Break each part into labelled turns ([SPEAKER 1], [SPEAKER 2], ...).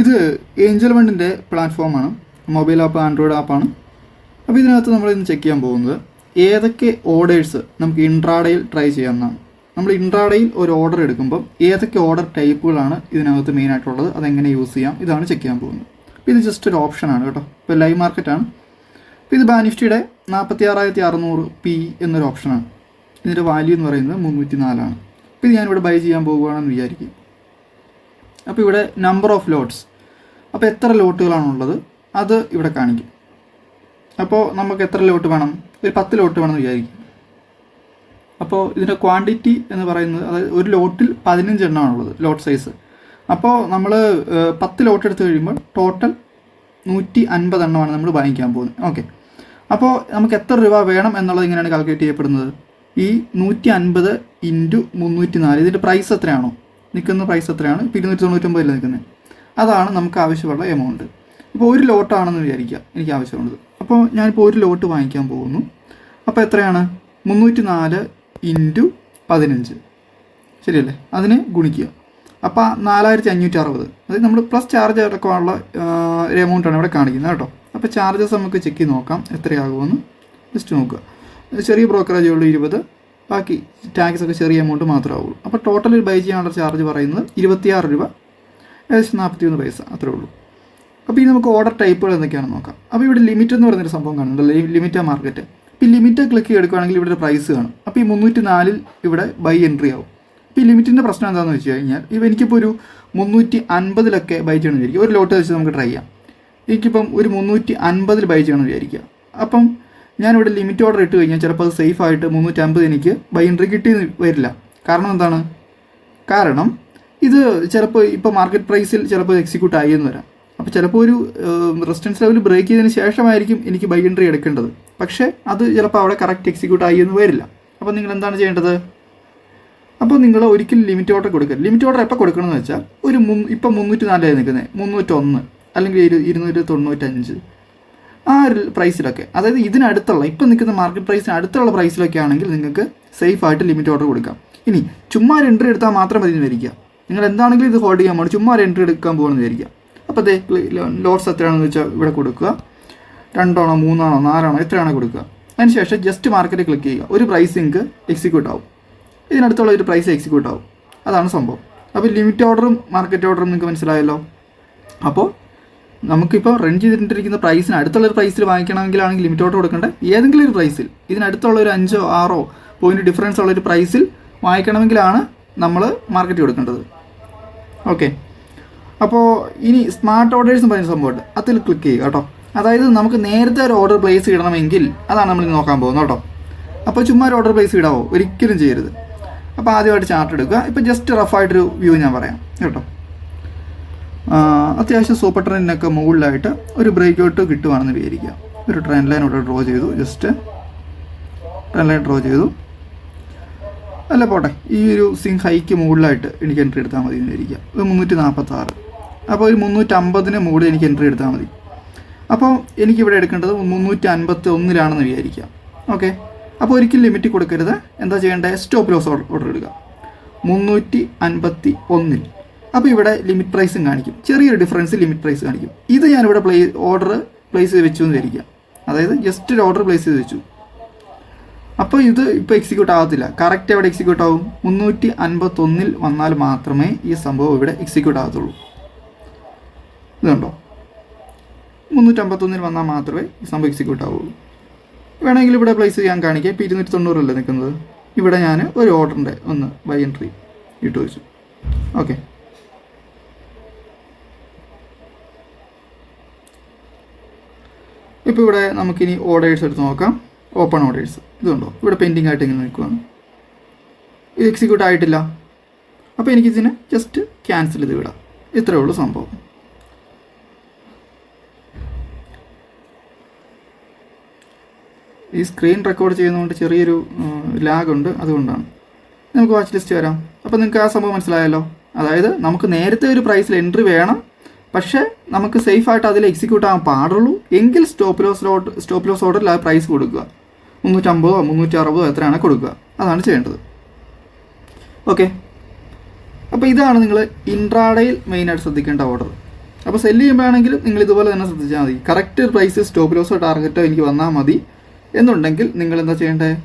[SPEAKER 1] ഇത് ഏഞ്ചൽ വണ്ടിന്റെ പ്ലാറ്റ്ഫോമാണ് മൊബൈൽ ആപ്പ് ആൻഡ്രോയിഡ് ആപ്പാണ് അപ്പോൾ ഇതിനകത്ത് നമ്മൾ ഇന്ന് ചെക്ക് ചെയ്യാൻ പോകുന്നത് ഏതൊക്കെ ഓർഡേഴ്സ് നമുക്ക് ഇൻട്രാഡയിൽ ട്രൈ ചെയ്യാമെന്നാണ് നമ്മൾ ഇൻട്രാഡയിൽ ഒരു ഓർഡർ എടുക്കുമ്പോൾ ഏതൊക്കെ ഓർഡർ ടൈപ്പുകളാണ് ഇതിനകത്ത് മെയിൻ ആയിട്ടുള്ളത് അതെങ്ങനെ യൂസ് ചെയ്യാം ഇതാണ് ചെക്ക് ചെയ്യാൻ പോകുന്നത്. അപ്പോൾ ഇത് ജസ്റ്റ് ഒരു ഓപ്ഷനാണ് കേട്ടോ. ഇപ്പോൾ ലൈവ് മാർക്കറ്റാണ് അപ്പോൾ ഇത് ബാനിഫ്റ്റിയുടെ നാൽപ്പത്തി ആറായിരത്തി അറുന്നൂറ് പി എന്നൊരു ഓപ്ഷനാണ് ഇതിന്റെ വാല്യൂ എന്ന് പറയുന്നത് മുന്നൂറ്റി നാലാണ് അപ്പോൾ ഇത് ഞാനിവിടെ ബൈ ചെയ്യാൻ പോകുകയാണെന്ന് വിചാരിക്കും. അപ്പോൾ ഇവിടെ നമ്പർ ഓഫ് ലോട്ട്സ് അപ്പോൾ എത്ര ലോട്ടുകളാണുള്ളത്? അത് ഇവിടെ കാണിക്കും. അപ്പോൾ നമുക്ക് എത്ര ലോട്ട് വേണം? ഒരു പത്ത് ലോട്ട് വേണമെന്ന് വിചാരിക്കും. അപ്പോൾ ഇതിന്റെ ക്വാണ്ടിറ്റി എന്ന് പറയുന്നത് അതായത് ഒരു ലോട്ടിൽ പതിനഞ്ച് എണ്ണമാണുള്ളത് ലോട്ട് സൈസ് അപ്പോൾ നമ്മൾ പത്ത് ലോട്ട് എടുത്ത് കഴിയുമ്പോൾ ടോട്ടൽ നൂറ്റി അൻപത് എണ്ണമാണ് നമ്മൾ വാങ്ങിക്കാൻ പോകുന്നത്. ഓക്കെ അപ്പോൾ നമുക്ക് എത്ര രൂപ വേണം എന്നുള്ളത് ഇങ്ങനെയാണ് കാൽക്കുലേറ്റ് ചെയ്യപ്പെടുന്നത്? ഈ നൂറ്റി അൻപത് ഇന്റു മുന്നൂറ്റി നാല് ഇതിന്റെ പ്രൈസ് എത്രയാണോ? നിൽക്കുന്ന പ്രൈസ് എത്രയാണ്? ഇപ്പോൾ ഇരുന്നൂറ്റി തൊണ്ണൂറ്റൊമ്പതിൽ നിൽക്കുന്നത് അതാണ് നമുക്ക് ആവശ്യമുള്ള എമൗണ്ട് ഇപ്പോൾ ഒരു ലോട്ടാണെന്ന് വിചാരിക്കുക എനിക്ക് ആവശ്യമുള്ളത്. അപ്പോൾ ഞാനിപ്പോൾ ഒരു ലോട്ട് വാങ്ങിക്കാൻ പോകുന്നു. അപ്പോൾ എത്രയാണ്? മുന്നൂറ്റി നാല് ഇന്റു പതിനഞ്ച്. ശരിയല്ലേ? അതിനെ ഗുണിക്കുക. അപ്പോൾ നാലായിരത്തി അഞ്ഞൂറ്റി അറുപത് അതായത് നമ്മൾ പ്ലസ് ചാർജ് അടക്കമുള്ള ഒരു എമൗണ്ടാണ് ഇവിടെ കാണിക്കുന്നത് കേട്ടോ. അപ്പോൾ ചാർജസ് നമുക്ക് ചെക്ക് ചെയ്ത് നോക്കാം എത്രയാകുമെന്ന്. ജസ്റ്റ് നോക്കുക. ചെറിയ ബ്രോക്കറേജ് ഉള്ളൂ ഇരുപത് ബാക്കി ടാക്സ് ഒക്കെ ചെറിയ എമൗണ്ട് മാത്രമേ ആവുള്ളൂ അപ്പോൾ ടോട്ടൽ ബൈ ചെയ്യാനുള്ള ചാർജ് പറയുന്നത് ഇരുപത്തിയാറ് രൂപ. ഏകദേശം നാൽപ്പത്തി മൂന്ന് പൈസ അത്രേ ഉള്ളൂ. അപ്പോൾ ഇനി നമുക്ക് ഓർഡർ ടൈപ്പുകൾ എന്തൊക്കെയാണെന്ന് നോക്കാം. അപ്പോൾ ഇവിടെ ലിമിറ്റ് എന്ന് പറയുന്നൊരു സംഭവം കാണുന്നുണ്ട്. ലിമിറ്റ് ആ മാർക്കറ്റ് അപ്പോൾ ഈ ലിമിറ്റ് ക്ലിക്ക് ചെയ്തെടുക്കുകയാണെങ്കിൽ ഇവിടെ പ്രൈസ് കാണും. അപ്പോൾ ഈ മുന്നൂറ്റി നാലിൽ ഇവിടെ ബൈ എൻട്രി ആവും. അപ്പോൾ ഈ ലിമിറ്റിന്റെ പ്രശ്നം എന്താണെന്ന് വെച്ച് കഴിഞ്ഞാൽ ഇപ്പോൾ എനിക്കിപ്പോൾ ഒരു മുന്നൂറ്റി അൻപതിലൊക്കെ ബൈ ചെയ്യണം വിചാരിക്കും ഒരു ലോട്ട് വെച്ച് നമുക്ക് ട്രൈ ചെയ്യാം. എനിക്കിപ്പം ഒരു മുന്നൂറ്റി അൻപതിൽ ബൈ ചെയ്യണം വിചാരിക്കുക. അപ്പം ഞാനിവിടെ ലിമിറ്റ് ഓർഡർ ഇട്ട് കഴിഞ്ഞാൽ ചിലപ്പോൾ അത് സേഫ് ആയിട്ട് മുന്നൂറ്റമ്പത് എനിക്ക് ബൈ എൻട്രി കിട്ടി വരില്ല. കാരണം എന്താണ്? കാരണം ഇത് ചിലപ്പോൾ ഇപ്പോൾ മാർക്കറ്റ് പ്രൈസിൽ ചിലപ്പോൾ എക്സിക്യൂട്ട് ആയി എന്ന് വരാം. അപ്പോൾ ചിലപ്പോൾ ഒരു റെസിസ്റ്റൻസ് ലെവൽ ബ്രേക്ക് ചെയ്തതിന് ശേഷമായിരിക്കും എനിക്ക് ബൈ എൻട്രി എടുക്കേണ്ടത്. പക്ഷേ അത് ചിലപ്പോൾ അവിടെ കറക്റ്റ് എക്സിക്യൂട്ട് ആയി എന്ന് വരില്ല. അപ്പോൾ നിങ്ങൾ എന്താണ് ചെയ്യേണ്ടത്? അപ്പോൾ നിങ്ങൾ ഒരിക്കലും ലിമിറ്റ് ഓർഡർ കൊടുക്കരുത് ലിമിറ്റ് ഓർഡർ എപ്പോൾ കൊടുക്കണമെന്ന് വെച്ചാൽ ഒരു മു ഇപ്പം മുന്നൂറ്റി നാലായി നിൽക്കുന്നത് മുന്നൂറ്റൊന്ന് അല്ലെങ്കിൽ ഇരു ഇരുന്നൂറ്റി തൊണ്ണൂറ്റഞ്ച്. ആ ഒരു പ്രൈസിലൊക്കെ അതായത് ഇതിനടുത്തുള്ള ഇപ്പം നിൽക്കുന്ന മാർക്കറ്റ് പ്രൈസിന് അടുത്തുള്ള പ്രൈസിലൊക്കെ ആണെങ്കിൽ നിങ്ങൾക്ക് സേഫ് ആയിട്ട് ലിമിറ്റ് ഓർഡർ കൊടുക്കാം. ഇനി ചുമ്മാ ഒരു എൻട്രി എടുത്താൽ മാത്രം മതി എന്ന് വിചാരിക്കുക. നിങ്ങൾ എന്താണെങ്കിലും ഇത് ഹോൾഡ് ചെയ്യാൻ പോകണം ചുമ്മാ ഒരു എൻട്രി എടുക്കാൻ പോകണമെന്ന് വിചാരിക്കുക. അപ്പോൾ ദേ ലോഡ്സ് എത്രയാണെന്ന് വെച്ചാൽ ഇവിടെ കൊടുക്കുക. രണ്ടാണോ മൂന്നാണോ നാലാണോ എത്രയാണോ കൊടുക്കുക. അതിനുശേഷം ജസ്റ്റ് മാർക്കറ്റ് ക്ലിക്ക് ചെയ്യുക. ഒരു പ്രൈസ് നിങ്ങൾക്ക് എക്സിക്യൂട്ട് ആവും. ഇതിനടുത്തുള്ള ഒരു പ്രൈസ് എക്സിക്യൂട്ട് ആവും. അതാണ് സംഭവം. അപ്പോൾ ലിമിറ്റ് ഓർഡറും മാർക്കറ്റ് ഓർഡറും നിങ്ങൾക്ക് മനസ്സിലായല്ലോ? അപ്പോൾ നമുക്കിപ്പോൾ റൺ ചെയ്തിട്ടിരിക്കുന്ന പ്രൈസിന് അടുത്തുള്ള ഒരു പ്രൈസിൽ വാങ്ങിക്കണമെങ്കിലാണെങ്കിൽ ലിമിറ്റോട്ട് കൊടുക്കേണ്ട? ഏതെങ്കിലും ഒരു പ്രൈസിൽ ഇതിനടുത്തുള്ള ഒരു അഞ്ചോ ആറോ പോയിന്റ് ഡിഫറൻസ് ഉള്ള ഒരു പ്രൈസിൽ വാങ്ങിക്കണമെങ്കിലാണ് നമ്മൾ മാർക്കറ്റ് കൊടുക്കേണ്ടത്. ഓക്കെ അപ്പോൾ ഇനി സ്മാർട്ട് ഓർഡേഴ്സ് എന്ന് പറയുന്ന സംഭവമുണ്ട്. അതിൽ ക്ലിക്ക് ചെയ്യുക കേട്ടോ. അതായത് നമുക്ക് നേരത്തെ ഒരു ഓർഡർ പ്ലേസ് ഇടണമെങ്കിൽ അതാണ് നമ്മൾ നോക്കാൻ പോകുന്നത് കേട്ടോ. അപ്പോൾ ചുമ്മാ ഒരു ഓർഡർ പ്ലേസ് ഇടാവോ? ഒരിക്കലും ചെയ്യരുത്. അപ്പോൾ ആദ്യമായിട്ട് ചാർട്ട് എടുക്കുക. ഇപ്പോൾ ജസ്റ്റ് റഫായിട്ടൊരു വ്യൂ ഞാൻ പറയാം. കേട്ടോ. അത്യാവശ്യം സൂപ്പർ ട്രെയിനിനൊക്കെ മുകളിലായിട്ട് ഒരു ബ്രേക്ക് ഔട്ട് കിട്ടുവാണെന്ന് വിചാരിക്കുക ഒരു ട്രെയിൻ ലൈൻ ഇവിടെ ഡ്രോ ചെയ്തു ജസ്റ്റ് ട്രെയിൻ ലൈൻ ഡ്രോ ചെയ്തു. അല്ല പോട്ടെ ഈ ഒരു സിങ് ഹൈക്ക് മുകളിലായിട്ട് എനിക്ക് എൻട്രി എടുത്താൽ മതി എന്ന് വിചാരിക്കുക ഒരു മുന്നൂറ്റി നാൽപ്പത്താറ് അപ്പോൾ ഒരു മുന്നൂറ്റമ്പതിന് മുകളിൽ എനിക്ക് എൻട്രി എടുത്താൽ മതി. അപ്പോൾ എനിക്കിവിടെ എടുക്കേണ്ടത് മുന്നൂറ്റി അൻപത്തി ഒന്നിലാണെന്ന് വിചാരിക്കുക ഓക്കെ അപ്പോൾ ഒരിക്കലും ലിമിറ്റ് കൊടുക്കരുത്. എന്താ ചെയ്യേണ്ടത്? സ്റ്റോപ്പ് ലോസ് ഓർഡർ ഇടുക. മുന്നൂറ്റി അൻപത്തി ഒന്നിൽ അപ്പോൾ ഇവിടെ ലിമിറ്റ് പ്രൈസും കാണിക്കും. ചെറിയൊരു ഡിഫറൻസ് ലിമിറ്റ് പ്രൈസ് കാണിക്കും. ഇത് ഞാനിവിടെ പ്ലേ ഓർഡർ പ്ലേസ് ചെയ്ത് വെച്ചു എന്ന് വിചാരിക്കാം. അതായത് ജസ്റ്റ് ഒരു ഓർഡർ പ്ലേസ് ചെയ്ത് വെച്ചു. അപ്പോൾ ഇത് ഇപ്പോൾ എക്സിക്യൂട്ട് ആകത്തില്ല കറക്റ്റ് എവിടെ എക്സിക്യൂട്ട് ആവും? മുന്നൂറ്റി അൻപത്തൊന്നിൽ വന്നാൽ മാത്രമേ ഈ സംഭവം ഇവിടെ എക്സിക്യൂട്ട് ആകത്തുള്ളൂ. ഇതുണ്ടോ മുന്നൂറ്റമ്പത്തൊന്നിൽ വന്നാൽ മാത്രമേ ഈ സംഭവം എക്സിക്യൂട്ട് ആവുള്ളൂ. വേണമെങ്കിൽ ഇവിടെ പ്ലേസ് ചെയ്യാൻ കാണിക്കാം. ഇപ്പോൾ ഇരുന്നൂറ്റി തൊണ്ണൂറല്ലേ നിൽക്കുന്നത്? ഇവിടെ ഞാൻ ഒരു ഓർഡറിന്റെ ഒന്ന് ബൈ എൻട്രി ഇട്ട് വെച്ചു. ഓക്കെ ഇപ്പോൾ ഇവിടെ നമുക്കിനി ഓർഡേഴ്സ് എടുത്ത് നോക്കാം. ഓപ്പൺ ഓർഡേഴ്സ് ഇതുണ്ടോ? ഇവിടെ പെൻഡിങ് ആയിട്ട് ഇങ്ങനെ നിൽക്കുവാണ്. ഇത് എക്സിക്യൂട്ട് ആയിട്ടില്ല. അപ്പോൾ എനിക്കിതിനെ ജസ്റ്റ് ക്യാൻസൽ ചെയ്ത് വിടാം. ഇത്രയേ ഉള്ളൂ സംഭവം. ഈ സ്ക്രീൻ റെക്കോർഡ് ചെയ്യുന്നതുകൊണ്ട് ചെറിയൊരു ലാഗുണ്ട് അതുകൊണ്ടാണ്. നമുക്ക് വാച്ച് ലിസ്റ്റ് വരാം. അപ്പോൾ നിങ്ങൾക്ക് ആ സംഭവം മനസ്സിലായല്ലോ. അതായത് നമുക്ക് നേരത്തെ ഒരു പ്രൈസിൽ എൻട്രി വേണം. പക്ഷേ നമുക്ക് സേഫ് ആയിട്ട് അതിൽ എക്സിക്യൂട്ട് ആകാൻ പാടുള്ളൂ. എങ്കിൽ stop loss order stop loss ഓർഡറിൽ ആ പ്രൈസ് കൊടുക്കുക. മുന്നൂറ്റമ്പതോ മുന്നൂറ്റി അറുപതോ എത്രയാണ് കൊടുക്കുക. അതാണ് ചെയ്യേണ്ടത്. ഓക്കെ അപ്പോൾ ഇതാണ് നിങ്ങൾ ഇൻട്രാഡയിൽ മെയിനായിട്ട് ശ്രദ്ധിക്കേണ്ട ഓർഡർ അപ്പോൾ സെല്ല് ചെയ്യുമ്പോഴാണെങ്കിലും നിങ്ങൾ ഇതുപോലെ തന്നെ ശ്രദ്ധിച്ചാൽ മതി. കറക്റ്റ് പ്രൈസ് സ്റ്റോപ്പ് ലോസോ ടാർഗറ്റോ എനിക്ക് വന്നാൽ മതി. എന്നുണ്ടെങ്കിൽ നിങ്ങൾ എന്താ ചെയ്യേണ്ടത്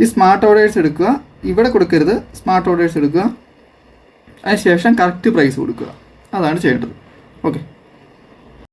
[SPEAKER 1] ഈ സ്മാർട്ട് ഓർഡേഴ്സ് എടുക്കുക. ഇവിടെ കൊടുക്കരുത്. സ്മാർട്ട് ഓർഡേഴ്സ് എടുക്കുക. അതിനുശേഷം കറക്റ്റ് പ്രൈസ് കൊടുക്കുക. അതാണ് ചെയ്യേണ്ടത്. ഓക്കെ